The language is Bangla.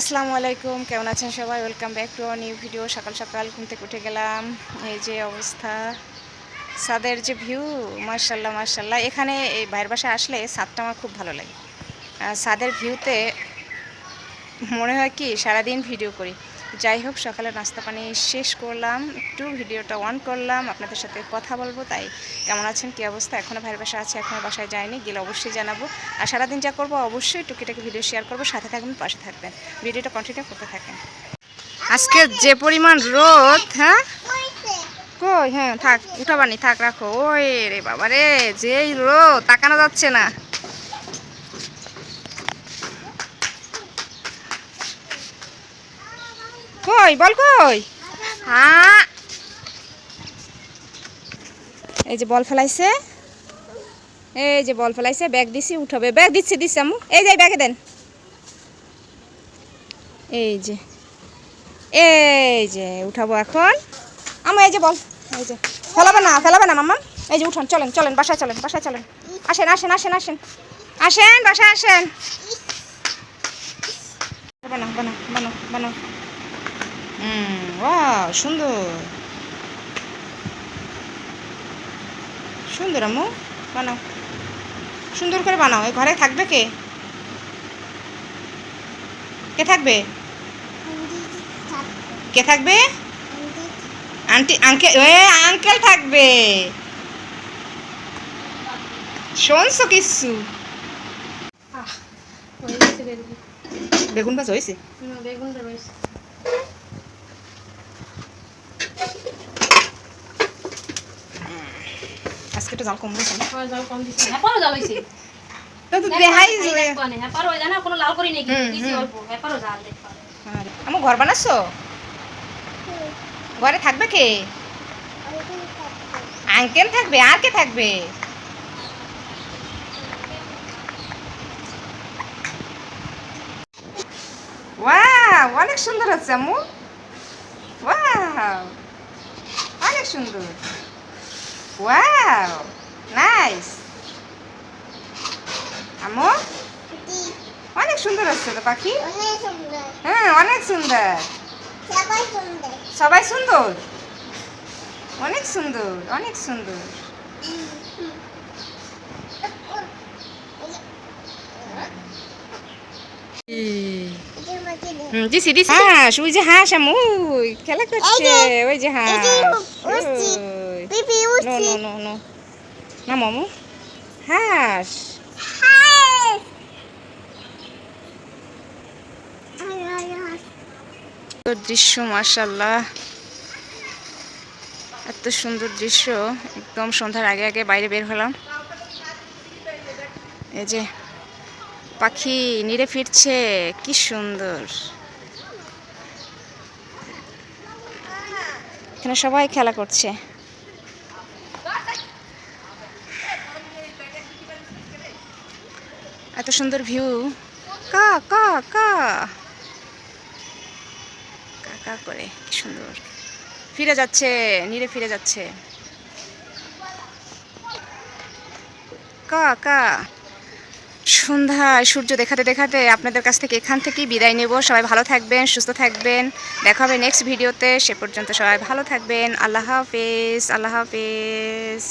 আসসালামু আলাইকুম, কেমন আছেন সবাই? Welcome back to new video সকাল সকাল ঘুম থেকে উঠে গেলাম। এই যে অবস্থা সাদের যে ভিউ মার্শাল্লাহ মার্শাল্লাহ এখানে এই বাইরের বাসায় আসলে সাদটা আমার খুব ভালো লাগে। সাদের ভিউতে মনে হয় কি, সারাদিন ভিডিও করি। যাই হোক সকালে নাস্তা পানি শেষ করলাম, একটু ভিডিওটা অন করলাম, আপনাদের সাথে কথা বলব, তাই কেমন আছেন, কী অবস্থা? এখনও ভাইয়ের বাসা আছে এখনও বাসায় যায়নি, গেলে অবশ্যই জানাব। আর সারাদিন যা করব, অবশ্যই টুকিটাকি ভিডিও শেয়ার করব, সাথে থাকবেন, পাশে থাকবেন। ভিডিওটা কন্টিনিউ করতে থাকেন। আজকে যে পরিমাণ রোদ হ্যাঁ? কই হ্যাঁ থাক উঠাবানি থাক, রাখো। ওই রে বাবা রে যেই রোদ, তাকানো যাচ্ছে না। কই বল কই? হ্যাঁ। এই যে বল ফেলাইছে। এই যে বল ফেলাইছে ব্যাগ দিছি উঠাবে। ব্যাগ দিচ্ছি দিচ্ছি আমু এই যে ব্যাগে দেন। এই যে। এই যে উঠাবো এখন। আমা এই যে বল এই যে। ফেলাবে না ফেলাবে না মাম্মা। এই যে উঠান চলেন চলেন বাসায় চলেন বাসায় চলেন। আসেন আসেন আসেন আসেন। আসেন বাসায় আসেন। বানাও বানাও বানাও বানাও। ওয়াও সুন্দর। সুন্দর আম্মু বানাও। সুন্দর করে বানাও। এই ঘরে থাকবে কে? কে থাকবে? কে থাকবে? আন্টি আঙ্কেল এ আঙ্কেল থাকবে। শুনছো কিছু বেগুন। গাছ হয়েছে আজকে একটু জাল কম হয়েছে না তো তো দেখাই যে- হুম, হুম। আরে, আমার ঘর বানাচ্ছো? ঘরে থাকবে কে? আঙ্কেল থাকবে আর কে থাকবে? ওয়াও অনেক সুন্দর হচ্ছে আম্মু ওয়াও অনেক সুন্দর। ওয়াও নাইস আম্মু অনেক সুন্দর হচ্ছে তো পাখি? হ্যাঁ অনেক সুন্দর। সবাই সুন্দর। অনেক সুন্দর অনেক সুন্দর। হাঁস ওই যে হাঁস আমুই। খেলা করছে ওই যে হাঁস। উঠছি। ওই। নো নো নো নো না মামু হাঁস দৃশ্য মার্শাল্লাহ এত সুন্দর দৃশ্য। একদম সন্ধ্যার আগে আগে বাইরে বের হলাম। এই যে পাখি নিরে ফিরছে কি সুন্দর। এখানে সবাই খেলা করছে। এত সুন্দর ভিউ কা কা কা। কা কা করে, কি সুন্দর। ফিরে যাচ্ছে, নিরে ফিরে যাচ্ছে। কা কা। সন্ধ্যায় সূর্য দেখাতে দেখাতে আপনাদের কাছ থেকে এখান থেকেই বিদায় নেব। সবাই ভালো থাকবেন, সুস্থ থাকবেন। দেখা হবে নেক্সট ভিডিওতে সে পর্যন্ত সবাই ভালো থাকবেন। আল্লাহ হাফেজ আল্লাহ হাফেজ।